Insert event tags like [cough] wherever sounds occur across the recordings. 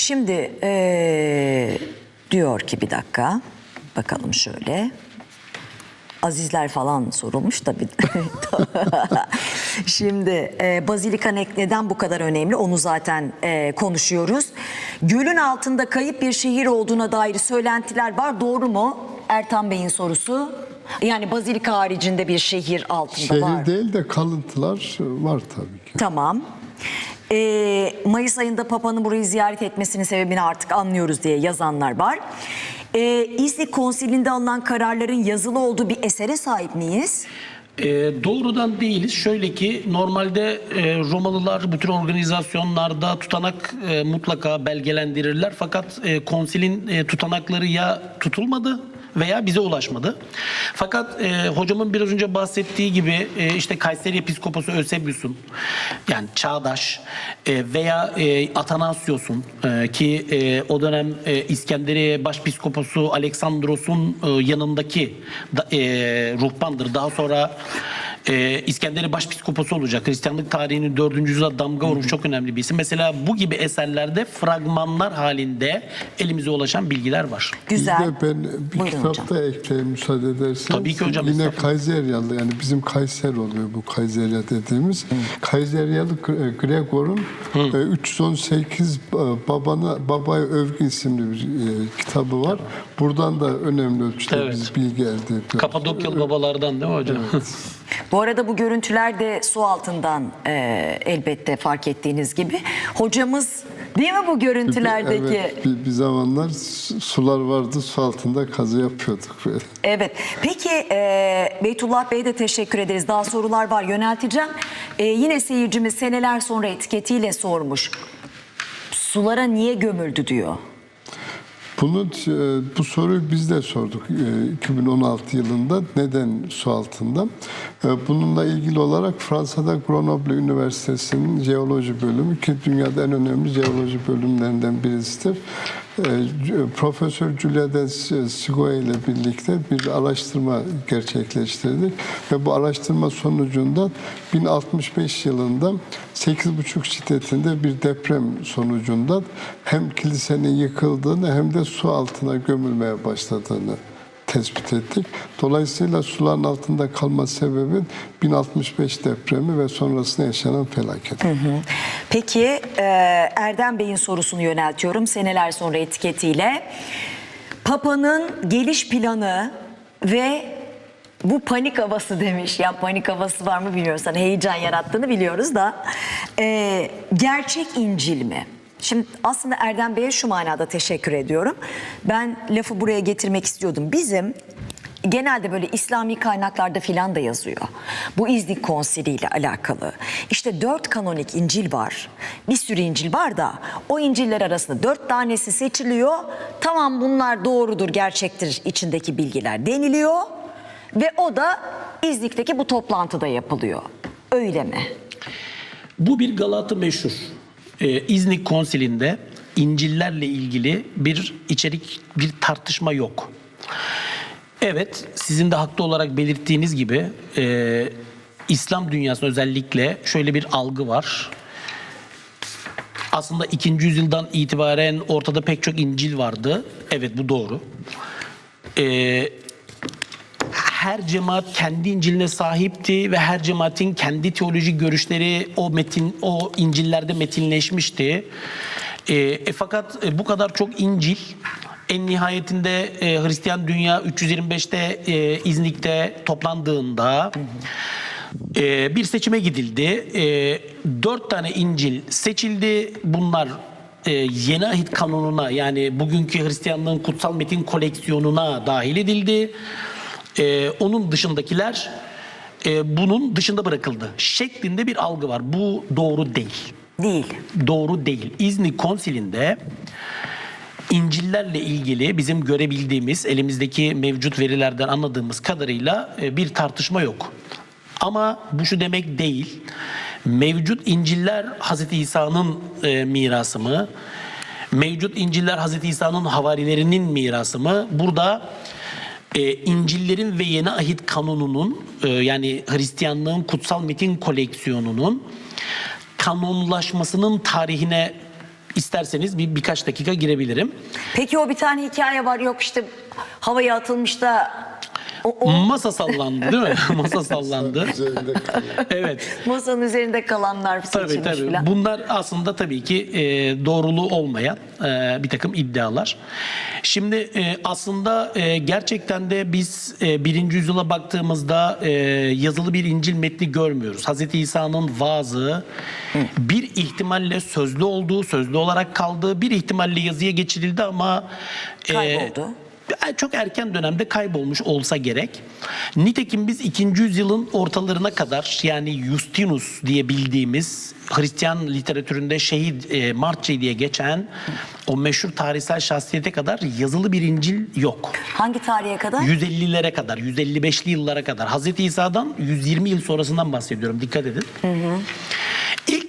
Şimdi eee, diyor ki bir dakika bakalım şöyle. Azizler falan sorulmuş da bir [laughs] Şimdi e, Bazilika ne- neden bu kadar önemli onu zaten e, konuşuyoruz. Gölün altında kayıp bir şehir olduğuna dair söylentiler var doğru mu? Ertan Bey'in sorusu. Yani Bazilika haricinde bir şehir altında Şehir var. değil de kalıntılar var tabii ki. Tamam. Ee, Mayıs ayında Papa'nın burayı ziyaret etmesinin sebebini artık anlıyoruz diye yazanlar var. Ee, İznik Konsili'nde alınan kararların yazılı olduğu bir esere sahip miyiz? E, doğrudan değiliz. Şöyle ki normalde e, Romalılar bu tür organizasyonlarda tutanak e, mutlaka belgelendirirler. Fakat e, konsilin e, tutanakları ya tutulmadı veya bize ulaşmadı. Fakat e, hocamın biraz önce bahsettiği gibi e, işte Kayseri Episkoposu Eusebius'un yani çağdaş e, veya e, Atanasios'un e, ki e, o dönem e, İskenderiye Başpiskoposu Aleksandros'un e, yanındaki da, e, ruhbandır. Daha sonra e, İskenderiye Başpiskoposu olacak. Hristiyanlık tarihinin 4. yüzyıla damga vurmuş çok önemli bir isim. Mesela bu gibi eserlerde fragmanlar halinde elimize ulaşan bilgiler var. Güzel. Bir de ben bir Buyurun kitapta hocam. ekleyeyim müsaade ederseniz. Tabii ki hocam, Yine. Kayseryalı yani bizim Kayser oluyor bu Kayserya dediğimiz. Kayseryalı Gre- Gregor'un e, 318 e, babana babaya övgü isimli bir e, kitabı var. Buradan da önemli ölçüde Evet. biz bilgi elde ediyoruz. Kapadokyalı babalardan değil mi hocam? [laughs] Bu arada bu görüntüler de su altından e, elbette fark ettiğiniz gibi. Hocamız değil mi bu görüntülerdeki? Evet, bir, bir zamanlar su- sular vardı, su altında kazı yapıyorduk böyle. Evet. Peki e, Beytullah Bey'e de teşekkür ederiz. Daha sorular var yönelteceğim. E, yine seyircimiz seneler sonra etiketiyle sormuş. Sulara niye gömüldü diyor. Bunu e, bu soruyu biz de sorduk e, 2016 yılında neden su altında? E, Bununla ilgili olarak Fransa'da Grenoble Üniversitesi'nin jeoloji bölümü ki dünyada en önemli jeoloji bölümlerinden birisidir. E, C- Profesör Julia de Sigoe ile birlikte bir araştırma gerçekleştirdik ve bu araştırma sonucunda 1065 yılında 8,5 şiddetinde bir deprem sonucunda hem kilisenin yıkıldığını hem de su altına gömülmeye başladığını tespit ettik. Dolayısıyla suların altında kalma sebebin 1065 depremi ve sonrasında yaşanan felaket. Peki e, Erdem Bey'in sorusunu yöneltiyorum seneler sonra etiketiyle. Papa'nın geliş planı ve bu panik havası demiş. Ya panik havası var mı bilmiyoruz. Hani heyecan yarattığını biliyoruz da. E, gerçek İncil mi? Şimdi aslında Erdem Bey'e şu manada teşekkür ediyorum. Ben lafı buraya getirmek istiyordum. Bizim genelde böyle İslami kaynaklarda filan da yazıyor. Bu İznik Konsili ile alakalı. İşte dört kanonik İncil var. Bir sürü İncil var da o İncil'ler arasında dört tanesi seçiliyor. Tamam bunlar doğrudur, gerçektir içindeki bilgiler deniliyor. Ve o da İznik'teki bu toplantıda yapılıyor. Öyle mi? Bu bir Galatı meşhur. Ee, İznik Konsili'nde İncil'lerle ilgili bir içerik, bir tartışma yok. Evet, sizin de haklı olarak belirttiğiniz gibi e, İslam dünyasında özellikle şöyle bir algı var. Aslında 2. yüzyıldan itibaren ortada pek çok İncil vardı. Evet bu doğru. Ee, her cemaat kendi İncil'ine sahipti ve her cemaatin kendi teolojik görüşleri o metin o İncil'lerde metinleşmişti. E, e, fakat e, bu kadar çok İncil en nihayetinde e, Hristiyan dünya 325'te e, İznik'te toplandığında e, bir seçime gidildi. E, dört tane İncil seçildi. Bunlar e, yeni ahit kanununa yani bugünkü Hristiyanlığın kutsal metin koleksiyonuna dahil edildi. E, onun dışındakiler e, bunun dışında bırakıldı şeklinde bir algı var. Bu doğru değil. Değil. Doğru değil. İznik Konsili'nde İncil'lerle ilgili bizim görebildiğimiz, elimizdeki mevcut verilerden anladığımız kadarıyla e, bir tartışma yok. Ama bu şu demek değil. Mevcut İncil'ler Hz. İsa'nın e, mirası mı? Mevcut İncil'ler Hz. İsa'nın havarilerinin mirası mı? Burada e, İncil'lerin ve Yeni Ahit kanununun e, yani Hristiyanlığın kutsal metin koleksiyonunun kanonlaşmasının tarihine İsterseniz bir birkaç dakika girebilirim. Peki o bir tane hikaye var yok işte havaya atılmış da o, o Masa sallandı değil mi? [laughs] Masa sallandı. Evet. masanın üzerinde kalanlar Tabii seçilmiş tabii. filan. Bunlar aslında tabii ki e, doğruluğu olmayan e, bir takım iddialar. Şimdi e, aslında e, gerçekten de biz e, birinci yüzyıla baktığımızda e, yazılı bir İncil metni görmüyoruz. Hazreti İsa'nın vaazı bir ihtimalle sözlü olduğu, sözlü olarak kaldığı, bir ihtimalle yazıya geçirildi ama e, Kayboldu. Çok erken dönemde kaybolmuş olsa gerek. Nitekim biz 2. yüzyılın ortalarına kadar yani Justinus diye bildiğimiz Hristiyan literatüründe şehit e, Marci diye geçen o meşhur tarihsel şahsiyete kadar yazılı bir İncil yok. Hangi tarihe kadar? 150'lere kadar, 155'li yıllara kadar. Hazreti İsa'dan 120 yıl sonrasından bahsediyorum. Dikkat edin.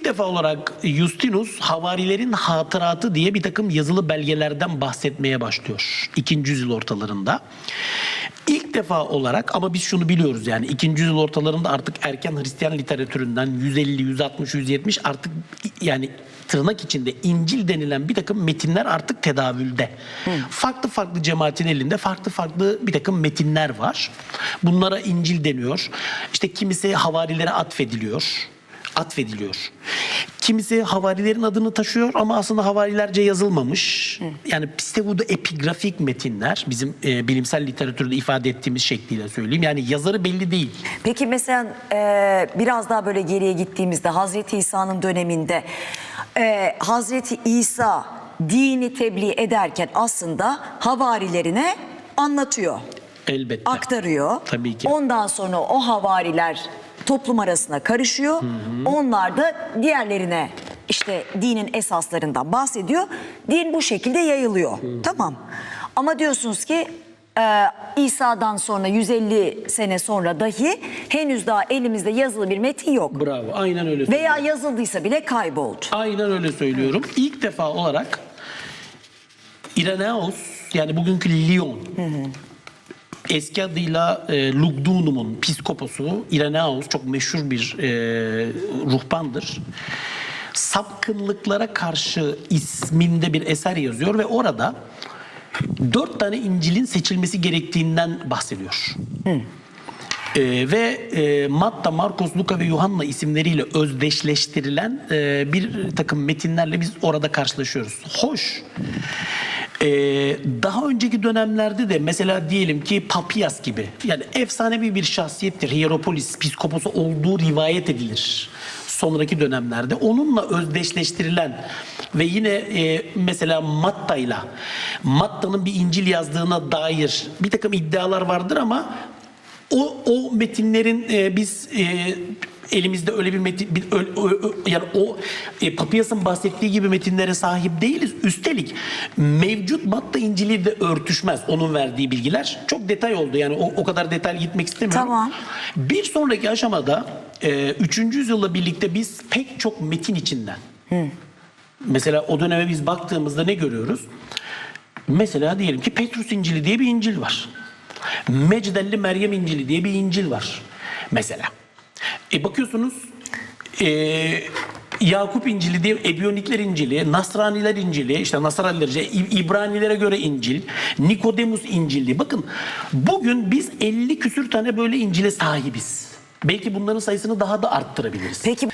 İlk defa olarak Justinus havarilerin hatıratı diye bir takım yazılı belgelerden bahsetmeye başlıyor. 2. yüzyıl ortalarında. İlk defa olarak ama biz şunu biliyoruz yani 2. yüzyıl ortalarında artık erken Hristiyan literatüründen 150, 160, 170 artık yani tırnak içinde İncil denilen bir takım metinler artık tedavülde. Farklı farklı cemaatin elinde farklı farklı bir takım metinler var. Bunlara İncil deniyor. İşte kimisi havarilere atfediliyor atfediliyor. Kimisi havarilerin adını taşıyor ama aslında havarilerce yazılmamış. Yani pseudo epigrafik metinler bizim e, bilimsel literatürde ifade ettiğimiz şekliyle söyleyeyim. Yani yazarı belli değil. Peki mesela e, biraz daha böyle geriye gittiğimizde Hazreti İsa'nın döneminde e, Hazreti İsa dini tebliğ ederken aslında havarilerine anlatıyor, Elbette. aktarıyor. Tabii ki. Ondan sonra o havariler toplum arasına karışıyor. Onlar da diğerlerine işte dinin esaslarından bahsediyor. Din bu şekilde yayılıyor. Tamam. Ama diyorsunuz ki e, İsa'dan sonra 150 sene sonra dahi henüz daha elimizde yazılı bir metin yok. Bravo. Aynen öyle. Veya yazıldıysa bile kayboldu. Aynen öyle söylüyorum. İlk defa olarak Irenaeus yani bugünkü Lyon eski adıyla e, Lugdunum'un piskoposu Irenaeus çok meşhur bir e, ruhbandır. Sapkınlıklara karşı isminde bir eser yazıyor ve orada dört tane İncil'in seçilmesi gerektiğinden bahsediyor. Ee, ve e, Matta, Markos, Luka ve Yuhanna isimleriyle özdeşleştirilen e, bir takım metinlerle biz orada karşılaşıyoruz. Hoş. Ee, daha önceki dönemlerde de mesela diyelim ki Papias gibi yani efsanevi bir şahsiyettir. Hieropolis, piskoposu olduğu rivayet edilir sonraki dönemlerde onunla özdeşleştirilen ve yine e, mesela Matta'yla Matta'nın bir İncil yazdığına dair bir takım iddialar vardır ama o, o metinlerin e, biz e, elimizde öyle bir metin bir, ö- ö- ö- yani o e, Papias'ın bahsettiği gibi metinlere sahip değiliz. Üstelik mevcut Matta İncil'i de örtüşmez onun verdiği bilgiler. Çok detay oldu yani o, o kadar detay gitmek istemiyorum. Tamam. Bir sonraki aşamada e, 3. yüzyılla birlikte biz pek çok metin içinden Mesela o döneme biz baktığımızda ne görüyoruz? Mesela diyelim ki Petrus İncili diye bir İncil var. Mecdelli Meryem İncili diye bir İncil var. Mesela. E bakıyorsunuz e, Yakup İncili diye Ebiyonikler İncili, Nasraniler İncili, işte Nasranilerce İbranilere göre İncil, Nikodemus İncili. Bakın bugün biz 50 küsür tane böyle İncil'e sahibiz. Belki bunların sayısını daha da arttırabiliriz. Peki